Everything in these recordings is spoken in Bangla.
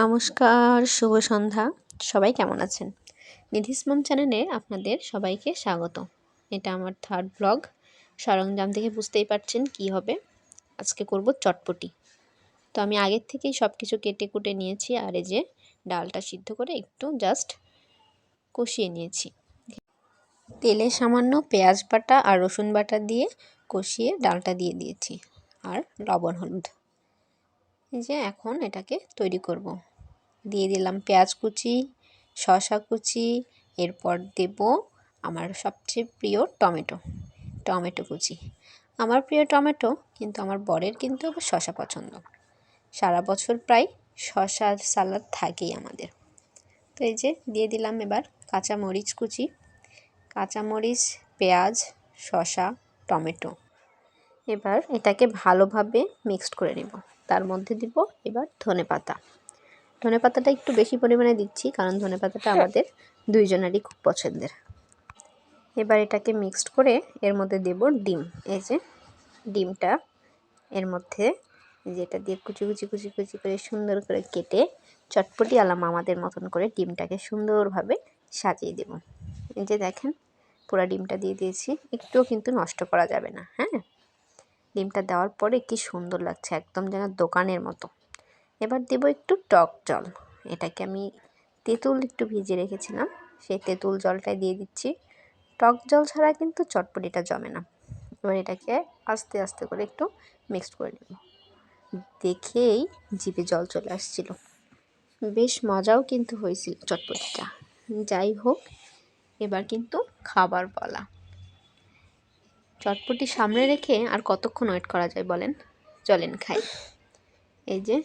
নমস্কার, শুভ সন্ধ্যা। সবাই কেমন আছেন? নিধিস চ্যানেলে আপনাদের সবাইকে স্বাগত। এটা আমার থার্ড ব্লগ সরঞ্জাম দেখে বুঝতেই পারছেন কি হবে। আজকে করব চটপটি। তো আমি আগের থেকেই সব কিছু কেটে কুটে নিয়েছি আর এই যে ডালটা সিদ্ধ করে একটু জাস্ট কষিয়ে নিয়েছি। তেলে সামান্য পেঁয়াজ বাটা আর রসুন বাটা দিয়ে কষিয়ে ডালটা দিয়ে দিয়েছি। আর লবণ হলুদ। এই যে এখন এটাকে তৈরি করব। দিয়ে দিলাম পেঁয়াজ কুচি শশা কুচি, এরপর দেব আমার সবচেয়ে প্রিয় টমেটো টমেটো কুচি। আমার প্রিয় টমেটো কিন্তু আমার বরের কিন্তু শশা পছন্দ। সারা বছর প্রায় শশার সালাদ থাকেই আমাদের। তো এই যে দিয়ে দিলাম এবার কাঁচা মরিচ কুচি, কাঁচামরিচ, পেঁয়াজ শশা টমেটো। এবার এটাকে ভালোভাবে মিক্সড করে নেব। তার মধ্যে দিব এবার ধনে পাতা। ধনে পাতাটা একটু বেশি পরিমাণে দিচ্ছি কারণ ধনে পাতাটা আমাদের দুইজনেরই খুব পছন্দের। এবার এটাকে মিক্সড করে এর মধ্যে দেব ডিম। এই যে ডিমটা এর মধ্যে যেটা দিয়ে কুচি কুচি কুচি কুচি করে সুন্দর করে কেটে চটপটি আলাম আমাদের মতন করে ডিমটাকে সুন্দরভাবে সাজিয়ে দেব। এই যে দেখেন পুরা ডিমটা দিয়ে দিয়েছি। একটুও কিন্তু নষ্ট করা যাবে না হ্যাঁ? ডিমটা দেওয়ার পরে কি সুন্দর লাগছে, একদম যেন দোকানের মতো। এবার দেব একটু টক জল। এটাকে আমি তেঁতুল একটু ভিজিয়ে রেখেছিলাম, সেই তেঁতুল জলটাই দিয়ে দিচ্ছি। টক জল ছাড়া কিন্তু চটপটিটা জমে না। এবার এটাকে আস্তে আস্তে করে একটু মিক্সড করে নেব। দেখেই জিভে জল চলে আসছিল। বেশ মজাও কিন্তু হয়েছিল চটপটিটা। যাই হোক, এবার কিন্তু খাবার বলা চটপটি সামনে রেখে আর কতক্ষণ ওয়েট করা যায় বলেন? চলেন খাই। এই যে,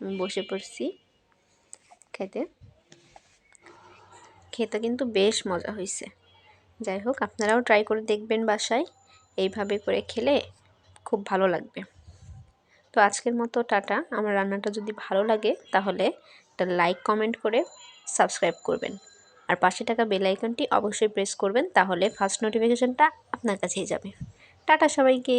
আমি বসে পড়ছি খেতে। খেতে কিন্তু বেশ মজা হয়েছে যাই হোক, আপনারাও ট্রাই করে দেখবেন বাসায়। এইভাবে করে খেলে খুব ভালো লাগবে। তো আজকের মতো টাটা। আমার রান্নাটা যদি ভালো লাগে তাহলে একটা লাইক কমেন্ট করে সাবস্ক্রাইব করবেন। আর পাশে থাকা বেল আইকনটি অবশ্যই প্রেস করবেন, তাহলে ফার্স্ট নোটিফিকেশনটা আপনার কাছেই যাবে। টাটা সবাইকে!